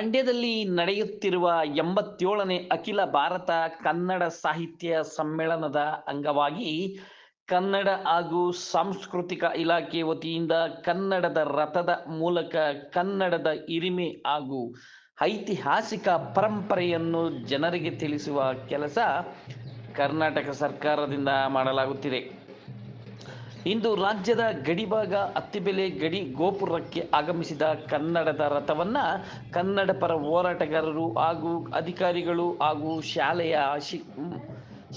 ಮಂಡ್ಯದಲ್ಲಿ ನಡೆಯುತ್ತಿರುವ ಎಂಬತ್ತೇಳನೇ ಅಖಿಲ ಭಾರತ ಕನ್ನಡ ಸಾಹಿತ್ಯ ಸಮ್ಮೇಳನದ ಅಂಗವಾಗಿ ಕನ್ನಡ ಹಾಗೂ ಸಾಂಸ್ಕೃತಿಕ ಇಲಾಖೆ ವತಿಯಿಂದ ಕನ್ನಡದ ರಥದ ಮೂಲಕ ಕನ್ನಡದ ಹಿರಿಮೆ ಹಾಗೂ ಐತಿಹಾಸಿಕ ಪರಂಪರೆಯನ್ನು ಜನರಿಗೆ ತಿಳಿಸುವ ಕೆಲಸ ಕರ್ನಾಟಕ ಸರ್ಕಾರದಿಂದ ಮಾಡಲಾಗುತ್ತಿದೆ. ಇಂದು ರಾಜ್ಯದ ಗಡಿಭಾಗ ಅತ್ತಿಬೆಲೆ ಗಡಿ ಗೋಪುರಕ್ಕೆ ಆಗಮಿಸಿದ ಕನ್ನಡದ ರಥವನ್ನ ಕನ್ನಡ ಪರ ಹೋರಾಟಗಾರರು ಹಾಗೂ ಅಧಿಕಾರಿಗಳು ಹಾಗೂ ಶಾಲೆಯ ಶಿ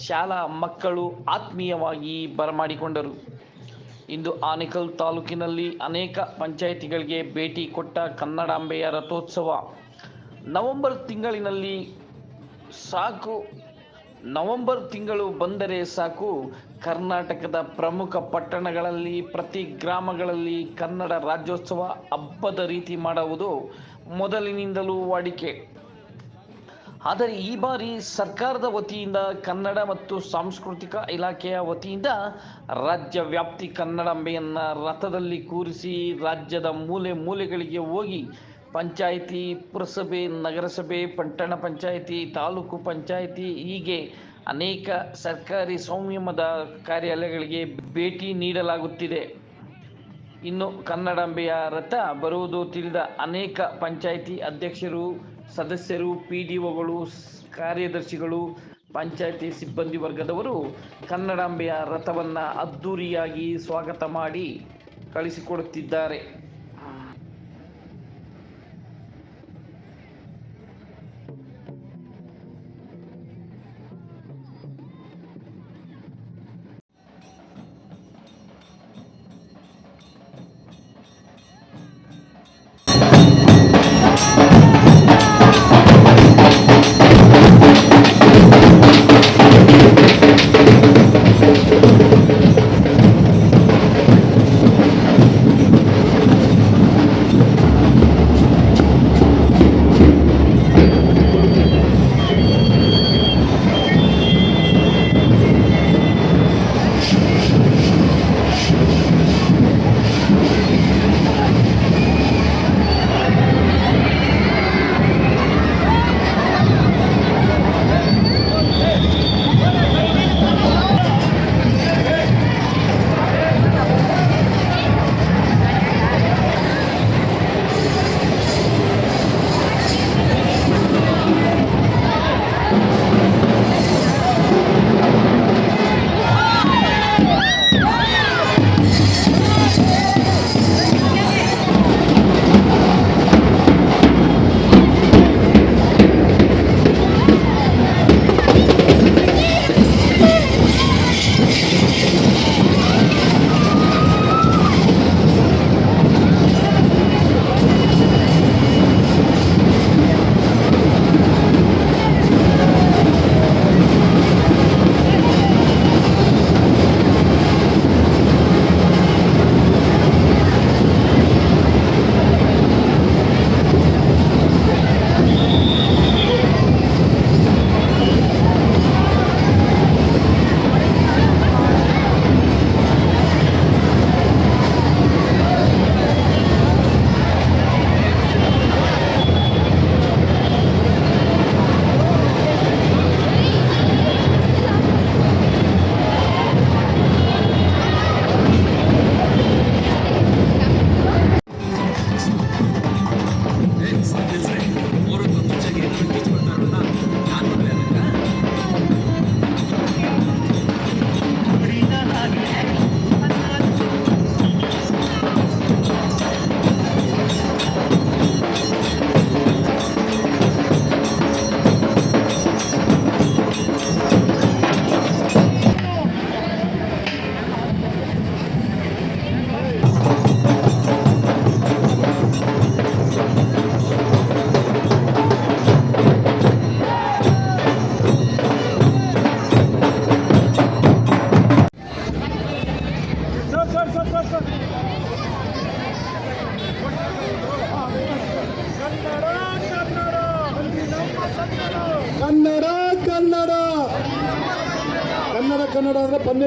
ಶಾಲಾ ಮಕ್ಕಳು ಆತ್ಮೀಯವಾಗಿ ಬರಮಾಡಿಕೊಂಡರು. ಇಂದು ಆನೇಕಲ್ ತಾಲೂಕಿನಲ್ಲಿ ಅನೇಕ ಪಂಚಾಯಿತಿಗಳಿಗೆ ಭೇಟಿ ಕೊಟ್ಟ ಕನ್ನಡಾಂಬೆಯ ರಥೋತ್ಸವ. ನವೆಂಬರ್ ತಿಂಗಳಿನಲ್ಲಿ ಸಾಕು ನವೆಂಬರ್ ತಿಂಗಳು ಬಂದರೆ ಸಾಕು. ಕರ್ನಾಟಕದ ಪ್ರಮುಖ ಪಟ್ಟಣಗಳಲ್ಲಿ, ಪ್ರತಿ ಗ್ರಾಮಗಳಲ್ಲಿ ಕನ್ನಡ ರಾಜ್ಯೋತ್ಸವ ಹಬ್ಬದ ರೀತಿ ಮಾಡುವುದು ಮೊದಲಿನಿಂದಲೂ ವಾಡಿಕೆ. ಆದರೆ ಈ ಬಾರಿ ಸರ್ಕಾರದ ವತಿಯಿಂದ ಕನ್ನಡ ಮತ್ತು ಸಾಂಸ್ಕೃತಿಕ ಇಲಾಖೆಯ ವತಿಯಿಂದ ರಾಜ್ಯ ವ್ಯಾಪ್ತಿ ಕನ್ನಡಾಂಬೆಯನ್ನ ರಥದಲ್ಲಿ ಕೂರಿಸಿ ರಾಜ್ಯದ ಮೂಲೆ ಮೂಲೆಗಳಿಗೆ ಹೋಗಿ ಪಂಚಾಯಿತಿ, ಪುರಸಭೆ, ನಗರಸಭೆ, ಪಟ್ಟಣ ಪಂಚಾಯಿತಿ, ತಾಲೂಕು ಪಂಚಾಯಿತಿ ಹೀಗೆ ಅನೇಕ ಸರ್ಕಾರಿ ಸಂಯಮದ ಕಾರ್ಯಾಲಯಗಳಿಗೆ ಭೇಟಿ ನೀಡಲಾಗುತ್ತಿದೆ. ಇನ್ನು ಕನ್ನಡಾಂಬೆಯ ರಥ ಬರುವುದು ತಿಳಿದ ಅನೇಕ ಪಂಚಾಯಿತಿ ಅಧ್ಯಕ್ಷರು, ಸದಸ್ಯರು, ಪಿ ಡಿ ಒಗಳು, ಕಾರ್ಯದರ್ಶಿಗಳು, ಪಂಚಾಯಿತಿ ಸಿಬ್ಬಂದಿ ವರ್ಗದವರು ಕನ್ನಡಾಂಬೆಯ ರಥವನ್ನು ಅದ್ಧೂರಿಯಾಗಿ ಸ್ವಾಗತ ಮಾಡಿ ಕಳಿಸಿಕೊಡುತ್ತಿದ್ದಾರೆ.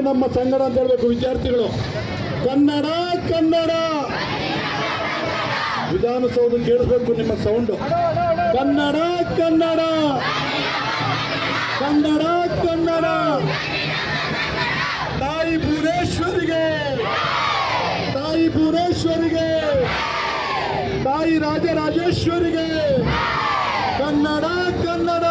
ನಮ್ಮ ಸಂಗಡ ಅಂತ ಹೇಳ್ಬೇಕು ವಿದ್ಯಾರ್ಥಿಗಳು. ಕನ್ನಡ ಕನ್ನಡ. ವಿಧಾನಸೌಧ ಕೇಳಿಸ್ಬೇಕು ನಿಮ್ಮ ಸೌಂಡ್. ಕನ್ನಡ ಕನ್ನಡ. ಕನ್ನಡ ಕನ್ನಡ. ತಾಯಿ ಭುವನೇಶ್ವರಿಗೆ. ತಾಯಿ ಭುವನೇಶ್ವರಿಗೆ. ತಾಯಿ ರಾಜರಾಜೇಶ್ವರಿಗೆ. ಕನ್ನಡ ಕನ್ನಡ.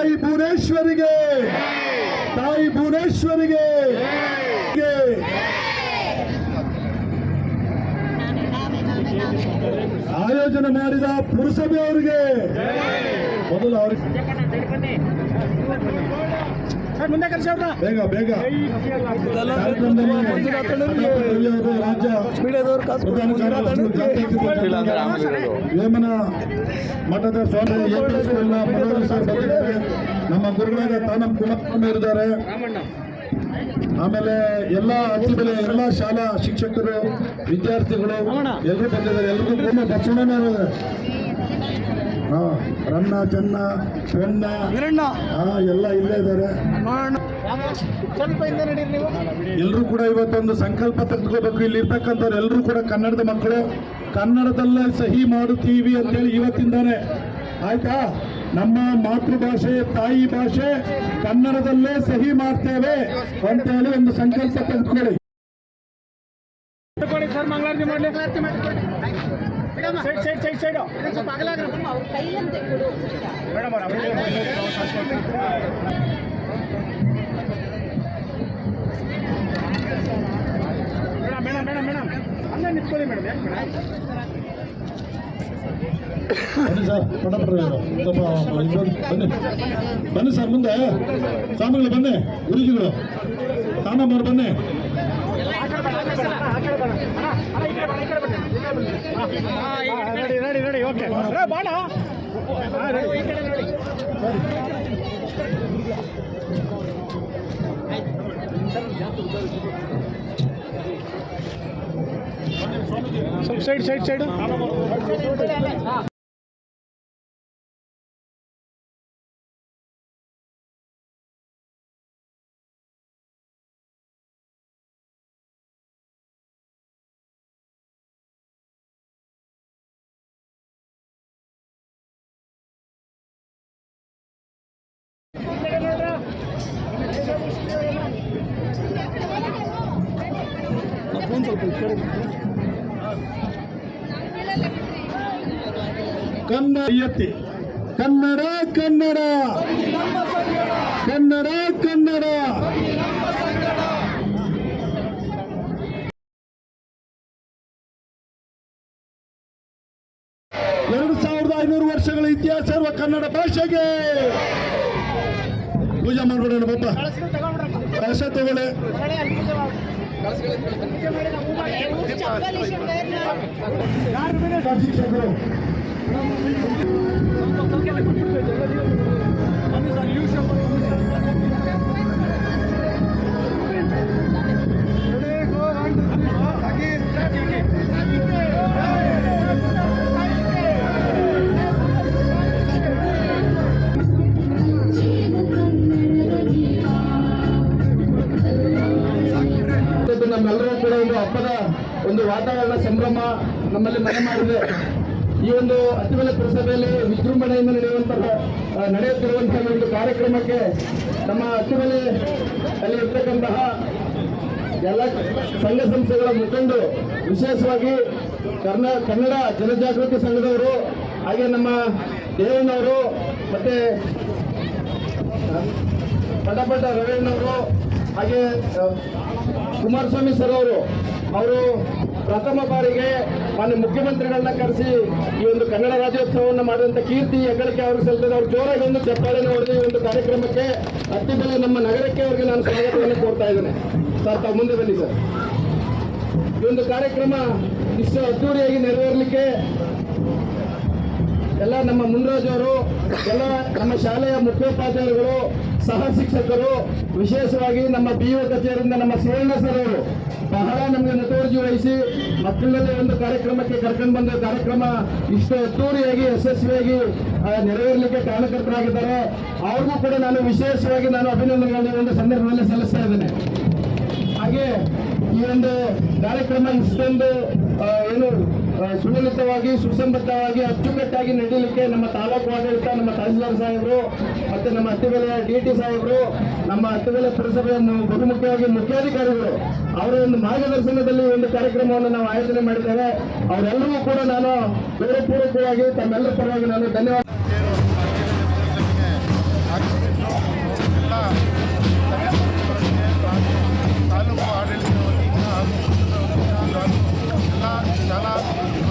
ತಾಯಿ ಭುವನೇಶ್ವರಿಗೆ. ತಾಯಿ ಭುವನೇಶ್ವರಿಗೆ. ಆಯೋಜನೆ ಮಾಡಿದ ಪುರಸಭೆ ಅವರಿಗೆ. ಮೊದಲು ಅವ್ರಿಗೆ. ಮುಂದೆ ಕರ್ಸಿ ಅವ್ರನ್ನ. ಬೇಗ ಬೇಗ. ರಾಜ್ಯ. ವೇಮನ ಮಠದ ಸ್ವಾಮಿ ಎ.ಪಿ. ಸ್ಕೂಲ್ನ ಸರ್ ಬಂದಿದ್ದಾರೆ ನಮ್ಮ ಗುರುಗಳಾದ ತಾನಂ ಕುಮಾರ್ ಇದ್ದಾರೆ ಆಮೇಲೆ ಎಲ್ಲ ಹತ್ತಿರ ಎಲ್ಲ ಶಾಲಾ ಶಿಕ್ಷಕರು ವಿದ್ಯಾರ್ಥಿಗಳು ಎಲ್ಲರೂ ಬಂದಿದ್ದಾರೆ ಎಲ್ರಿಗೂ ಕೂಡ ಇದ್ದಾರೆ. ಹಾ ರನ್ನ ಚೆನ್ನ ಹಾ ಎಲ್ಲ ಇಲ್ಲೇ ಇದ್ದಾರೆ ಎಲ್ಲರೂ ಕೂಡ ಇವತ್ತೊಂದು ಸಂಕಲ್ಪ ತೆಗೆದುಕೋಬೇಕು. ಇಲ್ಲಿ ಇರ್ತಕ್ಕಂಥವ್ರು ಎಲ್ಲರೂ ಕೂಡ ಕನ್ನಡದ ಮಕ್ಕಳು. ಕನ್ನಡದಲ್ಲೇ ಸಹಿ ಮಾಡುತ್ತೀವಿ ಅಂತೇಳಿ ಇವತ್ತಿಂದಾನೆ. ಆಯ್ತಾ? ನಮ್ಮ ಮಾತೃಭಾಷೆ ತಾಯಿ ಭಾಷೆ ಕನ್ನಡದಲ್ಲೇ ಸಹಿ ಮಾಡ್ತೇವೆ ಅಂತೇಳಿ ಒಂದು ಸಂಕಲ್ಪ ತೆಗೆದುಕೊಳ್ಳಿ. ಕೊಡಿ. ಬನ್ನಿ ಸರ್ ಪಟಪಟ ಸ್ವಲ್ಪ ಇನ್ನೊಂದು ಬನ್ನಿ ಬನ್ನಿ ಸರ್ ಮುಂದೆ ಸ್ವಾಮಿಗಳು ಬನ್ನಿ ಗುರುಜಿಗಳು ತಾನಮ್ಮರು ಬನ್ನಿ ರೆಡಿ ರೆಡಿ ರೆಡಿ ಓಕೆ ಬಾಣ ಈ ಕಡೆ ನೋಡಿ ಸ್ವಲ್ಪ ಸೈಡ್ ಸೈಡ್ ಸೈಡ್ ಕನ್ನಡ ಎತ್ತಿ ಕನ್ನಡ ಕನ್ನಡ ಕನ್ನಡ. ಕನ್ನಡ ಎರಡು ಸಾವಿರದ ಐನೂರು ವರ್ಷಗಳ ಇತಿಹಾಸ ಇರುವ ಕನ್ನಡ ಭಾಷೆಗೆ. ಪೂಜೆ ಮಾಡ್ಬಿಡೋಣ ಪಾಪ. ಭಾಷೆ ತಗೊಳ್ಳಿ. ಚಪ್ಪಲಿ ಶಿಕ್ಷಕರು ಇವತ್ತು ಹಬ್ಬದ ಒಂದು ವಾತಾವರಣ ಸಂಭ್ರಮ ನಮ್ಮಲ್ಲಿ ಮನೆ ಮಾಡಿದೆ. ಈ ಒಂದು ಅತಿಮಲೆ ಪುರಸಭೆಯಲ್ಲಿ ವಿಜೃಂಭಣೆಯಿಂದ ನಡೆಯುವಂತಹ ನಡೆಯುತ್ತಿರುವಂತಹ ಒಂದು ಕಾರ್ಯಕ್ರಮಕ್ಕೆ ನಮ್ಮ ಅತಿಮಲೆ ಅಲ್ಲಿ ಇರ್ತಕ್ಕಂತಹ ಎಲ್ಲ ಸಂಘ ಸಂಸ್ಥೆಗಳ ಮುಖಂಡರು ವಿಶೇಷವಾಗಿ ಕರ್ನ, ಕನ್ನಡ ಜನಜಾಗೃತಿ ಸಂಘದವರು, ಹಾಗೆ ನಮ್ಮ ದೇವಣ್ಣವರು, ಮತ್ತೆ ಪಟಪಟ ರವಣ್ಣವರು ಹಾಗೆ ಕುಮಾರಸ್ವಾಮಿ ಸರ್ ಅವರು ಅವರು ಪ್ರಥಮ ಬಾರಿಗೆ ಮಾನ್ಯ ಮುಖ್ಯಮಂತ್ರಿಗಳನ್ನ ಕರೆಸಿ ಈ ಒಂದು ಕನ್ನಡ ರಾಜ್ಯೋತ್ಸವವನ್ನು ಮಾಡಿದಂಥ ಕೀರ್ತಿ, ಹೆಗ್ಗಳಿಕೆ ಅವ್ರಿಗೆ ಸಲ್ತದೆ ಅವ್ರು ಜೋರಾಗಿ ಒಂದು ಚಪ್ಪಾಳೆ ಹೊಡೆದು ಈ ಒಂದು ಕಾರ್ಯಕ್ರಮಕ್ಕೆ ಅತ್ಯುತ್ತಮ ನಮ್ಮ ನಗರಕ್ಕೆ ಅವರಿಗೆ ನಾನು ಸ್ವಾಗತವನ್ನು ಕೋರ್ತಾ ಇದ್ದೇನೆ. ಸರ್, ತಾವು ಮುಂದೆ ಬನ್ನಿ ಸರ್. ಈ ಒಂದು ಕಾರ್ಯಕ್ರಮ ಇಷ್ಟು ಅದ್ದೂರಿಯಾಗಿ ನೆರವೇರಲಿಕ್ಕೆ ಎಲ್ಲ ನಮ್ಮ ಮುನ್ರಾಜವರು, ಎಲ್ಲ ನಮ್ಮ ಶಾಲೆಯ ಮುಖ್ಯೋಪಾಧ್ಯಾಯರುಗಳು, ಸಹ ಶಿಕ್ಷಕರು, ವಿಶೇಷವಾಗಿ ನಮ್ಮ ಬಿ ಒ ಕಚೇರಿಯಿಂದ ನಮ್ಮ ಸುವರ್ಣ ಸರ್ ಅವರು, ಬಹಳ ನಮಗೆ ಮುತುವರ್ಜಿ ವಹಿಸಿ ಮಕ್ಕಳಲ್ಲಿ ಒಂದು ಕಾರ್ಯಕ್ರಮಕ್ಕೆ ಕರ್ಕೊಂಡು ಬಂದ ಕಾರ್ಯಕ್ರಮ ಇಷ್ಟು ಅದ್ದೂರಿಯಾಗಿ, ಯಶಸ್ವಿಯಾಗಿ ನೆರವೇರಲಿಕ್ಕೆ ಕಾರಣಕರ್ತರಾಗಿದ್ದಾರೆ ಅವ್ರಿಗೂ ಕೂಡ ನಾನು ವಿಶೇಷವಾಗಿ ನಾನು ಅಭಿನಂದನೆಗಳನ್ನು ಒಂದು ಸಂದರ್ಭದಲ್ಲಿ ಸಲ್ಲಿಸ್ತಾ ಇದ್ದೇನೆ. ಹಾಗೆ ಈ ಒಂದು ಕಾರ್ಯಕ್ರಮ ಇಷ್ಟೊಂದು ಏನು ಸುಲಲಿತವಾಗಿ, ಸುಸಂಬದ್ಧವಾಗಿ ಅಚ್ಚುಕಟ್ಟಾಗಿ ನಡೀಲಿಕ್ಕೆ ನಮ್ಮ ತಾಲೂಕು ಆಡಳಿತ, ನಮ್ಮ ತಹಸೀಲ್ದಾರ್ ಸಾಹೇಬರು, ಮತ್ತು ನಮ್ಮ ಅತ್ತಿಬೆಲೆಯ ಡಿ ಟಿ ಸಾಹೇಬರು, ನಮ್ಮ ಅತ್ತಿಬೆಲೆ ಪುರಸಭೆಯ ಬಹುಮುಖ್ಯವಾಗಿ ಮುಖ್ಯಾಧಿಕಾರಿಗಳು, ಅವರ ಒಂದು ಮಾರ್ಗದರ್ಶನದಲ್ಲಿ ಒಂದು ಕಾರ್ಯಕ್ರಮವನ್ನು ನಾವು ಆಯೋಜನೆ ಮಾಡಿದ್ದೇವೆ. ಅವರೆಲ್ಲರಿಗೂ ಕೂಡ ನಾನು ಪೂರ್ವಪೂರ್ವಕವಾಗಿ ತಮ್ಮೆಲ್ಲರ ಪರವಾಗಿ ನಾನು ಧನ್ಯವಾದ ತಾಲೂಕು ಆಡಳಿತ ವತಿಯಿಂದ ಹಾಗೂ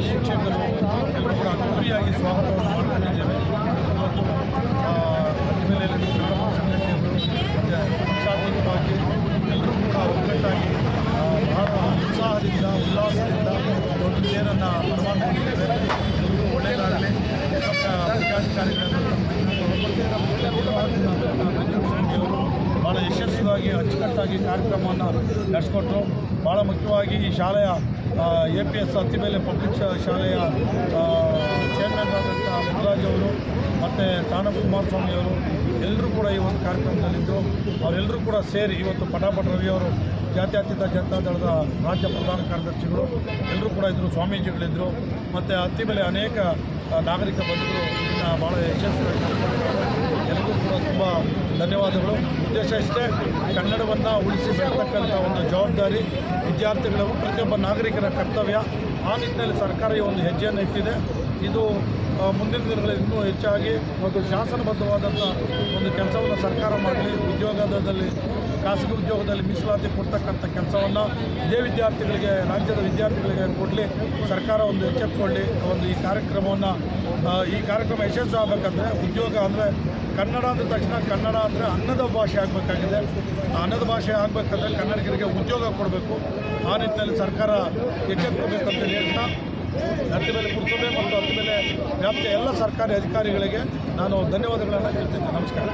ಶಿಕ್ಷಕರು ಎಲ್ಲರೂ ಕೂಡ ಅದ್ದೂರಿಯಾಗಿ ಸ್ವಾಗತವನ್ನು ಮಾಡಿಕೊಂಡಿದ್ದೇವೆ ಇವತ್ತು ಆ, ಹತ್ತಿಬೆಲೆಯಲ್ಲಿ ಸಂಘಟನೆಗಳು ಮತ್ತು ಪಕ್ಷಾತೀತವಾಗಿ ಎಲ್ಲರೂ ಕೂಡ ಒಗ್ಗಟ್ಟಾಗಿ ಆ, ಬಹಳ ಉತ್ಸಾಹದಿಂದ ಉಲ್ಲಾಸದಿಂದ ಒಂದು ತೇರನ್ನು ಬರಮಾಡಿಕೊಂಡಿದ್ದೇವೆ ಎಲ್ಲರಿಗೂ ಒಳ್ಳೆಯದಾಗಲಿ ಮತ್ತು ಮುಖ್ಯಾಧಿಕಾರಿಗಳನ್ನು ಅವರು ಭಾಳ ಯಶಸ್ವಿಯಾಗಿ ಅಚ್ಚುಕಟ್ಟಾಗಿ ಕಾರ್ಯಕ್ರಮವನ್ನು ನಡೆಸ್ಕೊಟ್ರು. ಭಾಳ ಮುಖ್ಯವಾಗಿ ಈ ಶಾಲೆಯ A P S Hattibele public ಶಾಲೆಯ ಚೇರ್ಮನ್ ಆದಂಥ ಮುದ್ರಾಜ್ ಅವರು ಮತ್ತು ತಾಣಪ್ಪ ಕುಮಾರಸ್ವಾಮಿ ಅವರು ಎಲ್ಲರೂ ಕೂಡ ಈ ಒಂದು ಕಾರ್ಯಕ್ರಮದಲ್ಲಿದ್ದರು ಅವರೆಲ್ಲರೂ ಕೂಡ ಸೇರಿ ಇವತ್ತು ಪಟಾಪಟ ರವಿ ಅವರು ಜಾತ್ಯತೀತ ಜನತಾ ದಳದ ರಾಜ್ಯ ಪ್ರಧಾನ ಕಾರ್ಯದರ್ಶಿಗಳು ಎಲ್ಲರೂ ಕೂಡ ಇದ್ದರು ಸ್ವಾಮೀಜಿಗಳಿದ್ದರು ಮತ್ತು ಹತ್ತಿಬೇಲೆ ಅನೇಕ ನಾಗರಿಕ ಬಂಧುಗಳು ಇದನ್ನು ಭಾಳ ಯಶಸ್ವಿಯಾಗಿ ಎಲ್ಲರೂ ಕೂಡ ತುಂಬ ಧನ್ಯವಾದಗಳು. ಉದ್ದೇಶ ಇಷ್ಟೇ, ಕನ್ನಡವನ್ನು ಉಳಿಸಿ ಬೆಳೆತಕ್ಕಂಥ ಒಂದು ಜವಾಬ್ದಾರಿ ವಿದ್ಯಾರ್ಥಿಗಳ ಪ್ರತಿಯೊಬ್ಬ ನಾಗರಿಕರ ಕರ್ತವ್ಯ. ಆ ನಿಟ್ಟಿನಲ್ಲಿ ಸರ್ಕಾರ ಈ ಒಂದು ಹೆಜ್ಜೆಯನ್ನು ಇಟ್ಟಿದೆ. ಇದು ಮುಂದಿನ ದಿನಗಳಲ್ಲಿ ಇನ್ನೂ ಹೆಚ್ಚಾಗಿ ಒಂದು ಶಾಸನಬದ್ಧವಾದಂಥ ಒಂದು ಕೆಲಸವನ್ನು ಸರ್ಕಾರ ಮಾಡಲಿ. ಉದ್ಯೋಗದಲ್ಲಿ ಖಾಸಗಿ ಉದ್ಯೋಗದಲ್ಲಿ ಮೀಸಲಾತಿ ಕೊಡ್ತಕ್ಕಂಥ ಕೆಲಸವನ್ನು ಇದೇ ವಿದ್ಯಾರ್ಥಿಗಳಿಗೆ, ರಾಜ್ಯದ ವಿದ್ಯಾರ್ಥಿಗಳಿಗೆ ಕೊಡಲಿ. ಸರ್ಕಾರ ಒಂದು ಎಚ್ಚೆತ್ತುಕೊಳ್ಳಿ ಒಂದು ಈ ಕಾರ್ಯಕ್ರಮವನ್ನು ಈ ಕಾರ್ಯಕ್ರಮ ಯಶಸ್ವಿ ಆಗಬೇಕಂದ್ರೆ ಉದ್ಯೋಗ ಅಂದರೆ ಕನ್ನಡ ಅಂದ ತಕ್ಷಣ ಕನ್ನಡ ಅಂದರೆ ಅನ್ನದ ಭಾಷೆ ಆಗಬೇಕಾಗಿದೆ. ಅನ್ನದ ಭಾಷೆ ಆಗಬೇಕಂದ್ರೆ ಕನ್ನಡಿಗರಿಗೆ ಉದ್ಯೋಗ ಕೊಡಬೇಕು. ಆ ನಿಟ್ಟಿನಲ್ಲಿ ಸರ್ಕಾರ ಎಚ್ಚೆತ್ತುಕೋಬೇಕಂತ ಹೇಳ್ತಾ, ಹತ್ತು ಮೇಲೆ ಪುರಸಭೆ ಮತ್ತು ಹತ್ತು ಮೇಲೆ ವ್ಯಾಪ್ತಿಯ ಎಲ್ಲ ಸರ್ಕಾರಿ ಅಧಿಕಾರಿಗಳಿಗೆ ನಾನು ಧನ್ಯವಾದಗಳನ್ನು ಹೇಳ್ತೇನೆ ನಮಸ್ಕಾರ.